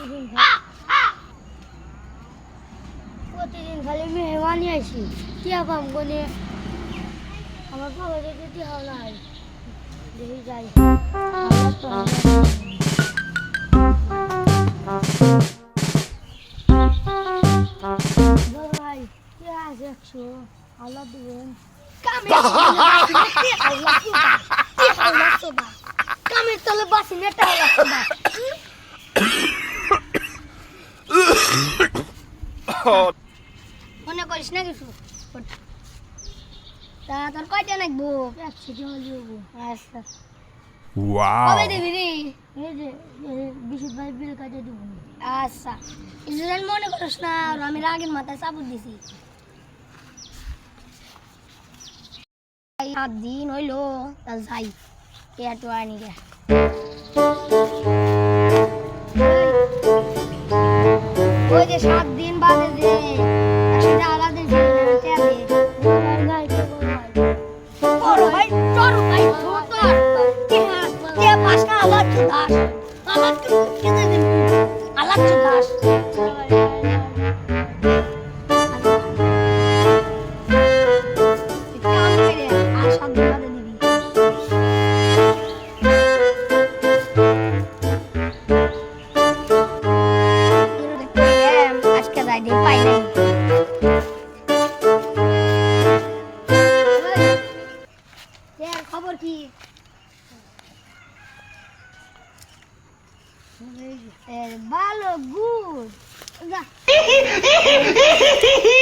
প্রতিদিন প্রতিদিন খালি মেহমানি আইসি টিয়া পাম কোনে? আমার বাবা যদি টিয়া নাই দেখি যাই। ভাই তলে বাসি নেটা মনে করিস না কিছু? তা তোর কয়টা নাকবো একশো টাকা দিব আচ্ছা। কবে দিবি রে? এই যে বিশুদ্ধ ভাই বিল কাটে দিব। আচ্ছা। ইসরায়েল মনে করিস না আর আমি রাগের মাথায় চাপুর দিছি। সাত দিন হইল তা যাই এটু আনি গে। সাত দিন বাদে যে সেটা আলাদা আলাদ দাস? খবর কি? ভালো গুড